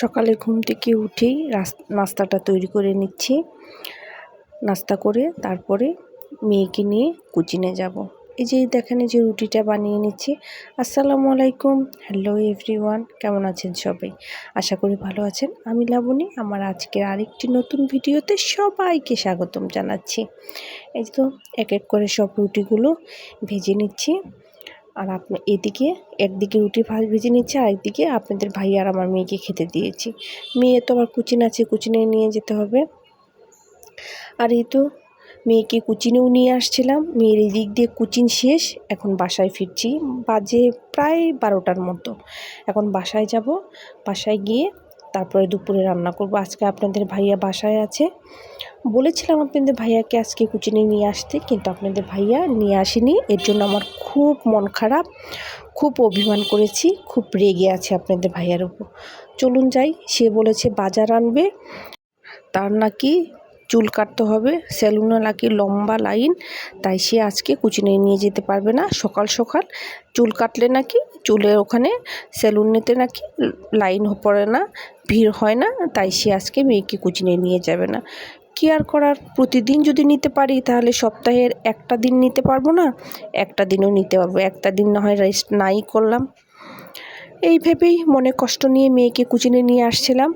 সকালে ঘুম থেকে উঠেই নাস্তাটা তৈরি করে নিচ্ছি। নাস্তা করে তারপরে মেয়েকে নিয়ে কোচিনে যাব। এই যে দেখেন যে রুটিটা বানিয়ে নিচ্ছি। আসসালামু আলাইকুম। হ্যালো এভরিওয়ান, কেমন আছেন সবাই? আশা করি ভালো আছেন। আমি লাবণী। আমার আজকের আরেকটি নতুন ভিডিওতে সবাইকে স্বাগতম জানাচ্ছি। এই তো এক এক করে সব রুটিগুলো ভেজে নিচ্ছি। আর আপনি, এদিকে একদিকে রুটি ভাজ ভেজে নিচ্ছে, আর একদিকে আপনাদের ভাই আর আমার মেয়েকে খেতে দিয়েছি। মেয়ে তো আবার কুচিন আছে, কুচিনে নিয়ে যেতে হবে। আর এই তো মেয়েকে কুচিনেও নিয়ে আসছিলাম। মেয়ের এই দিক দিয়ে কুচিন শেষ, এখন বাসায় ফিরছি। বাজে প্রায় বারোটার মতো। এখন বাসায় যাব। বাসায় গিয়ে তারপরে দুপুরে রান্না করব। আজকে আপনাদের ভাইয়া বাসায় আছে। বলেছিলাম আপনাদের ভাইয়াকে আজকে কুচিনে নিয়ে আসতে, কিন্তু আপনাদের ভাইয়া নিয়ে আসেনি। এর জন্য আমার খুব মন খারাপ, খুব অভিমান করেছি, খুব রেগে আছে আপনাদের ভাইয়ার উপর। চলুন যাই, সে বলেছে বাজার আনবে, তার নাকি চুল কাটতে হবে, সেলুনে নাকি লম্বা লাইন, তাই সে আজকে কুচিনে নিয়ে যেতে পারবে না। সকাল সকাল চুল কাটলে নাকি চুলের ওখানে সেলুনেতে নাকি লাইন পড়ে না, ভিড় হয় না, তাই সে আজকে মেয়েকে কুচিনে নিয়ে যাবে না। কি আর করার প্রতিদিন যদি নিতে পারি, তাহলে সপ্তাহের একটা দিন নিতে পারব না, একটা দিনও নিতে পারব। একটা দিন না হয় রেস্ট নাই করলাম। এই ভেবেই মনে কষ্ট নিয়ে মেয়েকে কুচিনে নিয়ে আসছিলাম।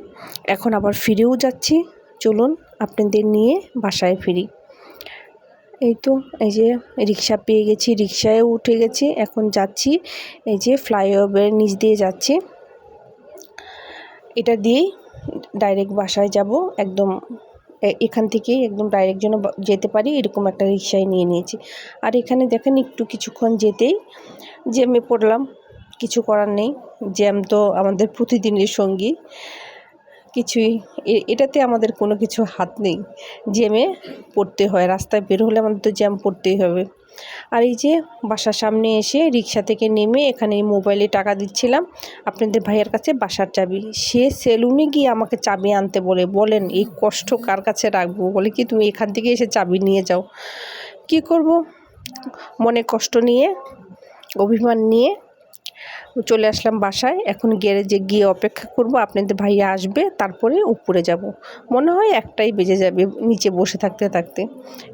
এখন আবার ফিরেও যাচ্ছি। চলুন, আপনাদের নিয়ে বাসায় ফিরি। এই তো, এই যে রিক্সা পেয়ে গেছি, রিক্সায়ও উঠে গেছি। এখন যাচ্ছি, এই যে ফ্লাইওভারের নিচ দিয়ে যাচ্ছি। এটা দিয়েই ডাইরেক্ট বাসায় যাব, একদম এখান থেকেই একদম ডাইরেক্ট যেন যেতে পারি, এরকম একটা রিক্সায় নিয়ে নিয়েছি। আর এখানে দেখেন একটু কিছুক্ষণ যেতেই জ্যামে পড়লাম, কিছু করার নেই। জ্যাম তো আমাদের প্রতিদিনের সঙ্গী। কিছুই এটাতে আমাদের কোনো কিছু হাত নেই। জ্যামে পড়তে হয়, রাস্তায় বের হলে আমাদের তো জ্যাম পড়তেই হবে। আর এই যে বাসার সামনে এসে রিক্সা থেকে নেমে এখানে মোবাইলে টাকা দিচ্ছিলাম, আপনাদের ভাইয়ের কাছে বাসার চাবি। সে সেলুনে গিয়ে আমাকে চাবি আনতে বলে, বলেন এই কষ্ট কার কাছে রাখব? বলে কি তুমি এখান থেকে এসে চাবি নিয়ে যাও। কি করব? মনে কষ্ট নিয়ে, অভিমান নিয়ে চলে আসলাম বাসায়। এখন গ্যারেজে গিয়ে অপেক্ষা করব। আপনাদের ভাইয়া আসবে, তারপরে উপরে যাব। মনে হয় একটাই বেজে যাবে নিচে বসে থাকতে থাকতে।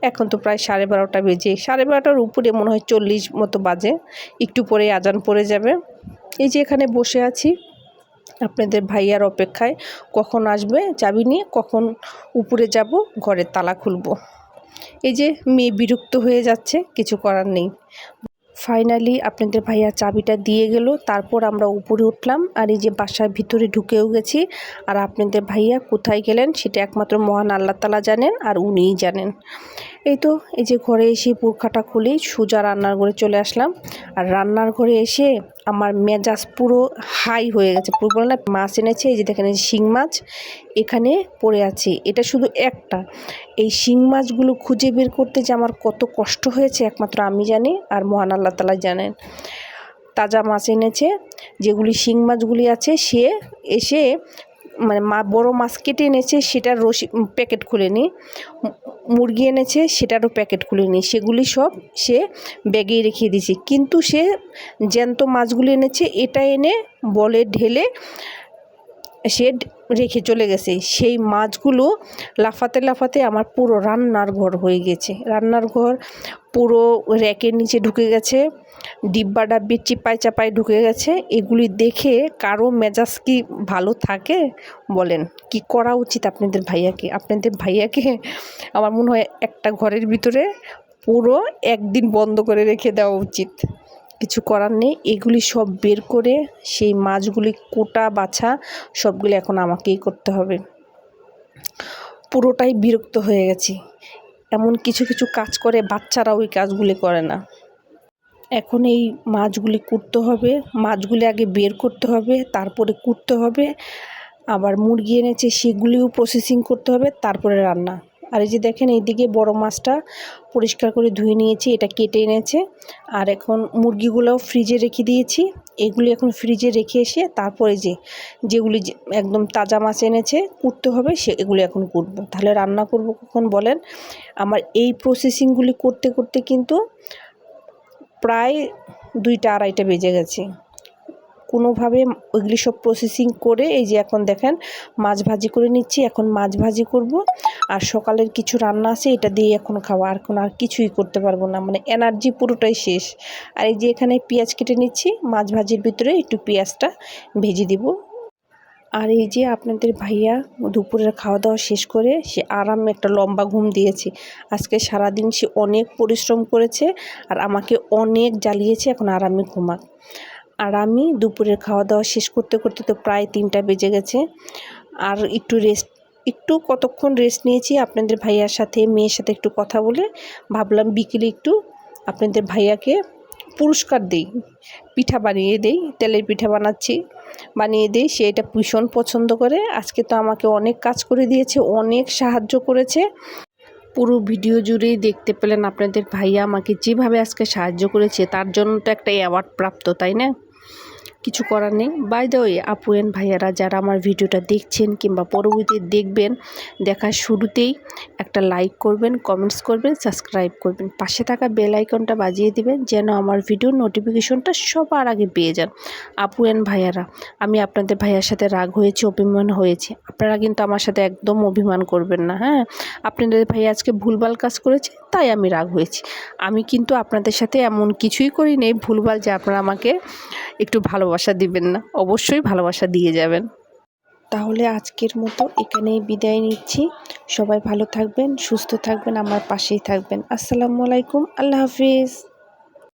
এখন তো প্রায় সাড়ে বারোটা বেজে। সাড়ে বারোটার উপরে মনে হয় চল্লিশ মতো বাজে। একটু পরে আজান পড়ে যাবে। এই যে এখানে বসে আছি, আপনাদের ভাইয়ার অপেক্ষায়। কখন আসবে চাবি নিয়ে, কখন উপরে যাব, ঘরের তালা খুলব। এই যে মেয়ে বিরক্ত হয়ে যাচ্ছে, কিছু করার নেই। ফাইনালি আপনাদের ভাইয়া চাবিটা দিয়ে গেল। তারপর আমরা উপরে উঠলাম আর এই যে বাসার ভিতরে ঢুকেও গেছি। আর আপনাদের ভাইয়া কোথায় গেলেন সেটা একমাত্র মহান আল্লাহ তালা জানেন আর উনিই জানেন। এই তো, এই যে ঘরে এসে পুরখাটা খুলেই সোজা রান্নার ঘরে চলে আসলাম। আর রান্নার ঘরে এসে আমার মেজাজ পুরো হাই হয়ে গেছে। পুরো বলে না, মাছ এনেছে, এই যে দেখেন শিং মাছ, এখানে পড়ে আছে। এটা শুধু একটা। এই শিং মাছগুলো খুঁজে বের করতে যে আমার কত কষ্ট হয়েছে, একমাত্র আমি জানি, আর মহান আল্লাহ তালা জানেন। তাজা মাছ এনেছে, যেগুলি শিং মাছগুলি আছে, সে এসে মানে মা বড়ো মাছ কেটে এনেছে, সেটার রসি প্যাকেট খুলে নি। মুরগি এনেছে, সেটারও প্যাকেট খুলে নি সেগুলি সব সে ব্যাগেই রেখে দিয়েছে। কিন্তু সে জ্যান্ত মাছগুলি এনেছে, এটা এনে বলে ঢেলে সে ড- রেখে চলে গেছে। সেই মাছগুলো লাফাতে লাফাতে আমার পুরো রান্নার ঘর হয়ে গেছে। রান্নার ঘর পুরো র্যাকের নিচে ঢুকে গেছে, ডিব্বা ডাব্বি চিপায় চাপায় ঢুকে গেছে। এগুলি দেখে কারও মেজাজ কি ভালো থাকে? বলেন, কি করা উচিত আপনাদের ভাইয়াকে? আপনাদের ভাইয়াকে আমার মনে হয় একটা ঘরের ভিতরে পুরো একদিন বন্ধ করে রেখে দেওয়া উচিত। কিছু করার নেই। এগুলি সব বের করে সেই মাছগুলি কোটা, বাছা, সবগুলি এখন আমাকেই করতে হবে। পুরোটাই বিরক্ত হয়ে গেছি। এমন কিছু কিছু কাজ করে বাচ্চারা ওই কাজগুলি করে না। এখন এই মাছগুলি কুটতে হবে। মাছগুলি আগে বের করতে হবে, তারপরে কুটতে হবে। আবার মুরগি এনেছে, সেগুলিও প্রসেসিং করতে হবে, তারপরে রান্না। আর এই যে দেখেন, এইদিকে বড় মাছটা পরিষ্কার করে ধুয়ে নিয়েছি, এটা কেটে এনেছে। আর এখন মুরগিগুলোও ফ্রিজে রেখে দিয়েছি। এগুলি এখন ফ্রিজে রেখে এসে তারপরে যে, যেগুলি একদম তাজা মাছ এনেছে, কুটতে হবে, সে এগুলি এখন কুটবো। তাহলে রান্না করব কখন বলেন? আমার এই প্রসেসিংগুলি করতে করতে কিন্তু প্রায় দুইটা আড়াইটা বেজে গেছে। কোনোভাবে ওইগুলি সব প্রসেসিং করে এই যে এখন দেখেন মাছ ভাজি করে নিচ্ছি, এখন মাছ ভাজি করব। আর সকালের কিছু রান্না আছে, এটা দিয়ে এখন খাওয়া আর কোনো আর কিছুই করতে পারব না মানে এনার্জি পুরোটাই শেষ। আর এই যে এখানে পেঁয়াজ কেটে নিচ্ছি, মাছ ভাজির ভিতরে একটু পেঁয়াজটা ভেজে দিব। আর এই যে আপনাদের ভাইয়া দুপুরের খাওয়া দাওয়া শেষ করে, সে আরামে একটা লম্বা ঘুম দিয়েছে। আজকে সারাদিন সে অনেক পরিশ্রম করেছে আর আমাকে অনেক জ্বালিয়েছে, এখন আরামে ঘুমাক। আর আমি দুপুরের খাওয়া দাওয়া শেষ করতে করতে তো প্রায় তিনটা বেজে গেছে। আর একটু রেস্ট একটু কতক্ষণ রেস্ট নিয়েছি আপনাদের ভাইয়ার সাথে, মেয়ের সাথে একটু কথা বলে ভাবলাম বিকেলে একটু আপনাদের ভাইয়াকে পুরস্কার দিই, পিঠা বানিয়ে দেই, তেলের পিঠা বানাচ্ছি, বানিয়ে দিই, সে এটা ভীষণ পছন্দ করে। আজকে তো আমাকে অনেক কাজ করে দিয়েছে, অনেক সাহায্য করেছে। পুরো ভিডিও জুড়েই দেখতে পেলেন আপনাদের ভাইয়া আমাকে যেভাবে আজকে সাহায্য করেছে, তার জন্য তো একটা অ্যাওয়ার্ড প্রাপ্ত, তাই না? কিছু করার নেই। বাই দ্য ওয়ে আপু এন ভাইয়ারা যারা আমার ভিডিওটা দেখছেন কিংবা পরবর্তী দেখবেন, দেখার শুরুতেই একটা লাইক করবেন কমেন্টস করবেন সাবস্ক্রাইব করবেন। পাশে থাকা বেল আইকনটা বাজিয়ে দিবেন যেন আমার ভিডিওর নোটিফিকেশনটা সবার আগে পেয়ে যান। আপু এন ভাইয়ারা, আমি আপনাদের ভাইয়ার সাথে রাগ হয়েছে, অভিমান হয়েছে। আপনারা কিন্তু আমার সাথে একদম অভিমান করবেন না হ্যাঁ? আপনাদের ভাইয়া আজকে ভুলভাল কাজ করেছে, তাই আমি রাগ হয়েছি। আমি কিন্তু আপনাদের সাথে এমন কিছুই করি নেই ভুলভাল যে আপনারা আমাকে একটু ভালোবাসা দিবেন না, অবশ্যই ভালোবাসা দিয়ে যাবেন। তাহলে আজকের মতো এখানেই বিদায় নিচ্ছি। সবাই ভালো থাকবেন, সুস্থ থাকবেন, আমার পাশেই থাকবেন। আসসালামু আলাইকুম, আল্লাহ হাফিজ।